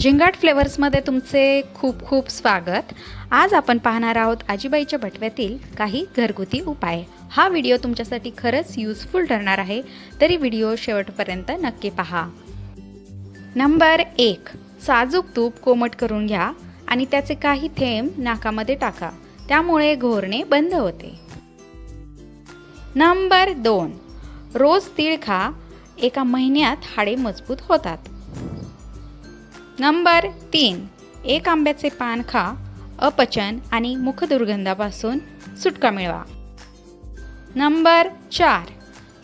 झिंगाट फ्लेवर्समध्ये तुमचे खूप खूप स्वागत. आज आपण पाहणार आहोत आजीबाईच्या भटव्यातील काही घरगुती उपाय. हा व्हिडिओ तुमच्यासाठी खरंच युजफुल ठरणार आहे तरी व्हिडिओ शेवटपर्यंत नक्की पहा. नंबर एक साजूक तूप कोमट करून घ्या आणि त्याचे काही थेंब नाकामध्ये टाका. त्यामुळे घोरणे बंद होते. नंबर दोन रोज तीळ खा. एका महिन्यात हाडे मजबूत होतात. नंबर तीन. एक आंब्याचे पान खा अपचन आणि मुखदुर्गंधापासून सुटका मिळवा. नंबर चार.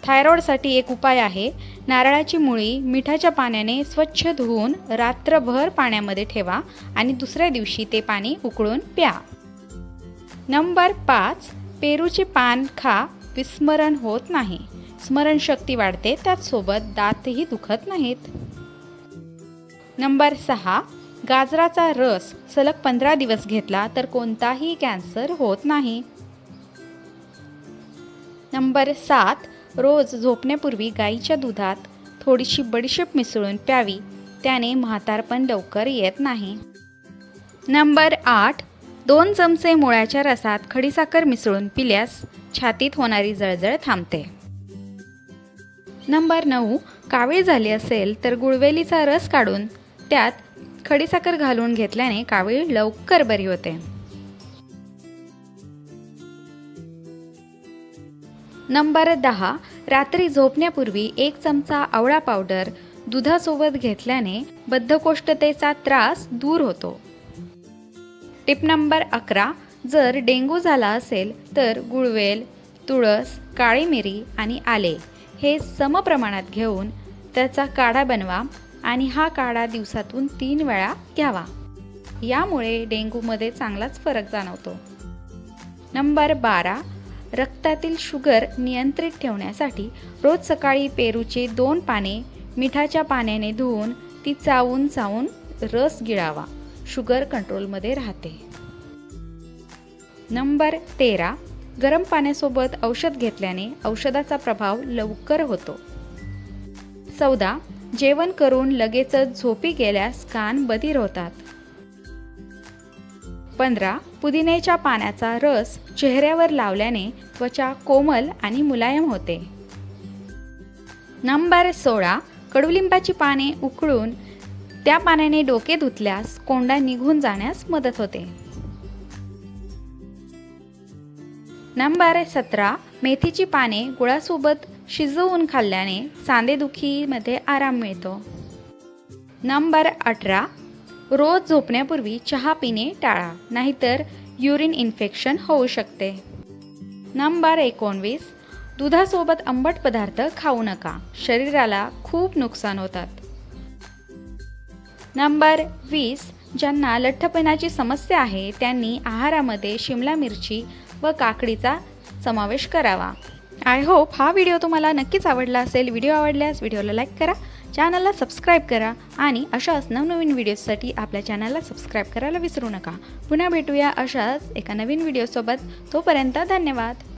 थायरॉईडसाठी एक उपाय आहे नारळाची मुळी मिठाच्या पाण्याने स्वच्छ धुवून रात्रभर पाण्यामध्ये ठेवा आणि दुसऱ्या दिवशी ते पाणी उकळून प्या. नंबर पाच. पेरूचे पान खा विस्मरण होत नाही. स्मरणशक्ती वाढते त्याचसोबत दातही दुखत नाहीत. नंबर सहा गाजराचा रस सलग पंधरा दिवस घेतला तर कोणताही कॅन्सर होत नाही. नंबर सात रोज झोपण्यापूर्वी गाईच्या दुधात थोडीशी बडीशेप मिसळून प्यावी त्याने म्हातारपण लवकर येत नाही. नंबर आठ दोन चमचे मुळ्याच्या रसात खडीसाखर मिसळून पिल्यास छातीत होणारी जळजळ थांबते. नंबर नऊ कावीळ झाली असेल तर गुळवेलीचा रस काढून त्यात खडीसाखर घालून घेतल्याने कावीळ लवकर बरी होते. नंबर दहा रात्री झोपण्यापूर्वी एक चमचा आवळा पावडर दुधासोबत घेतल्याने बद्धकोष्ठतेचा त्रास दूर होतो. टिप नंबर अकरा जर डेंग्यू झाला असेल तर गुळवेल तुळस काळी मिरी आणि आले हे समप्रमाणात घेऊन त्याचा काढा बनवा आणि हा काढा दिवसातून तीन वेळा घ्यावा. यामुळे डेंग्यूमध्ये चांगलाच फरक जाणवतो. नंबर बारा रक्तातील शुगर नियंत्रित ठेवण्यासाठी रोज सकाळी पेरूचे दोन पाने मिठाच्या पाण्याने धुवून ती चावून चावून रस गिळावा. शुगर कंट्रोलमध्ये राहते. नंबर तेरा गरम पाण्यासोबत औषध घेतल्याने औषधाचा प्रभाव लवकर होतो. चौदा जेवण करून लगेचच झोपी गेल्यास कान बधीर होतात. पंधरा. पुदिन्याच्या पाण्याचा रस चेहऱ्यावर लावल्याने त्वचा कोमल आणि मुलायम होते. नंबर सोळा. कडुलिंबाची पाने उकळून त्या पाण्याने डोके धुतल्यास कोंडा निघून जाण्यास मदत होते. नंबर सतरा. मेथीची पाने गुळासोबत शिजवून खाल्ल्याने सांधेदुखीमध्ये आराम मिळतो. नंबर अठरा. रोज झोपण्यापूर्वी चहा पिणे टाळा नाहीतर युरिन इन्फेक्शन होऊ शकते. नंबर एकोणवीस. दुधासोबत आंबट पदार्थ खाऊ नका शरीराला खूप नुकसान होतात. नंबर वीस. ज्यांना लठ्ठपणाची समस्या आहे त्यांनी आहारामध्ये शिमला मिरची व काकडीचा समावेश करावा. आय होप हा व्हिडिओ तुम्हाला नक्कीच आवडला असेल. व्हिडिओ आवडल्यास व्हिडिओला लाईक करा चॅनलला सबस्क्राईब करा आणि अशाच नवनवीन व्हिडिओजसाठी आपल्या चॅनलला सबस्क्राईब करायला विसरू नका. पुन्हा भेटूया अशाच एका नवीन व्हिडिओसोबत. तोपर्यंत धन्यवाद.